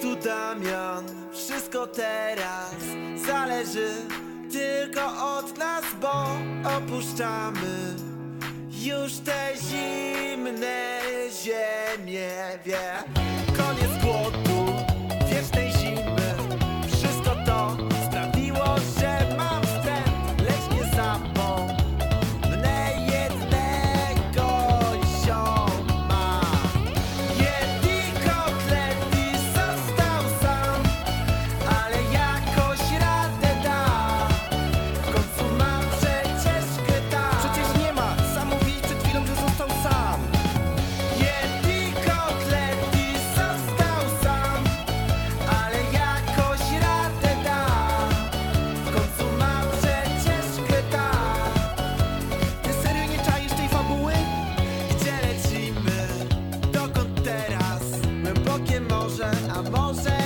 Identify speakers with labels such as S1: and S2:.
S1: tu Damian, wszystko teraz zależy tylko od nas, bo opuszczamy już te zimne ziemie, wie. Koniec głodu. la bolsa eh?